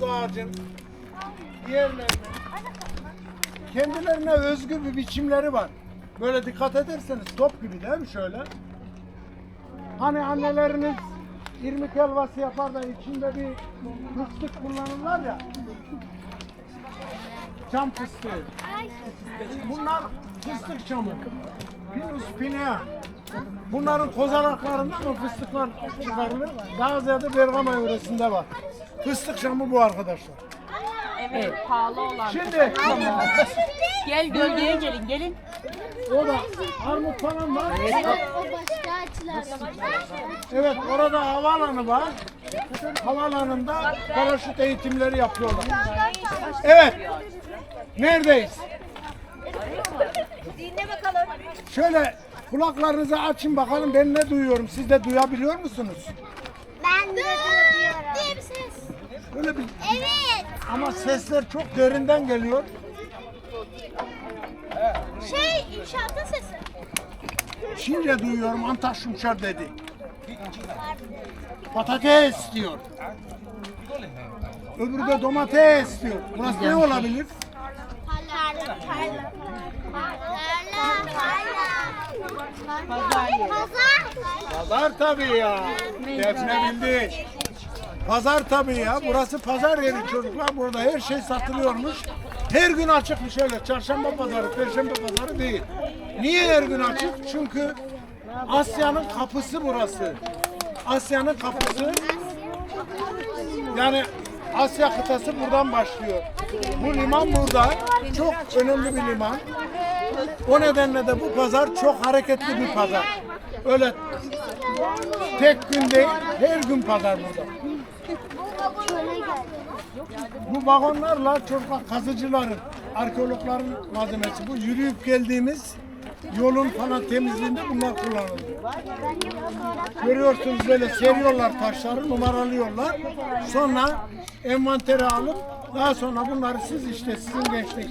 Bu ağacın diğerlerine kendilerine özgü bir biçimleri var. Böyle dikkat ederseniz top gibi değil mi şöyle? Hani anneleriniz irmik helvası yapar da içinde bir fıstık kullanırlar ya. Çam fıstığı. Bunlar fıstık çamı. Pinus pinea. Bunların kozalaklarında mı fıstıklar çıkarılır? Daha ziyade Bergama yöresinde var. Fıstık çamı bu arkadaşlar. Evet, pahalı olan. Şimdi Gel gölgeye gelin, gelin. o da armut falan var. O başka açılar. Evet orada havaalanı var. Havaalanında paraşüt eğitimleri yapıyorlar. Evet. Neredeyiz? Dinle bakalım. Şöyle kulaklarınızı açın bakalım ben ne duyuyorum. Siz de duyabiliyor musunuz? Ben de duyuyorum. Diye bir ses. Böyle bir Evet. ama sesler çok derinden geliyor. Şey inşaatın sesi. Çince duyuyorum Antaş Şumşar dedi. Patates diyor. Öbürü de domates diyor. Burası ne olabilir? Tarla. Tarla. Tarla. Pazar. Pazar tabii ya. Defne bildi. Pazar tabii ya. Burası pazar yeri çocuklar. Burada her şey satılıyormuş. Her gün açıkmış öyle. Çarşamba pazarı, perşembe pazarı değil. Niye her gün açık? Çünkü Asya'nın kapısı burası. Asya'nın kapısı. Yani Asya kıtası buradan başlıyor. Bu liman burada. Çok önemli bir liman. O nedenle de bu pazar çok hareketli bir pazar. Öyle tek gün değil, her gün pazar burada. Bu vagonlarla çocuklar kazıcıların, arkeologların malzemesi. Bu yürüyüp geldiğimiz yolun falan temizliğinde bunlar kullanılıyor. Görüyorsunuz böyle seriyorlar taşları, numaralıyorlar. Sonra envantere alıp daha sonra bunları siz işte sizin gençlik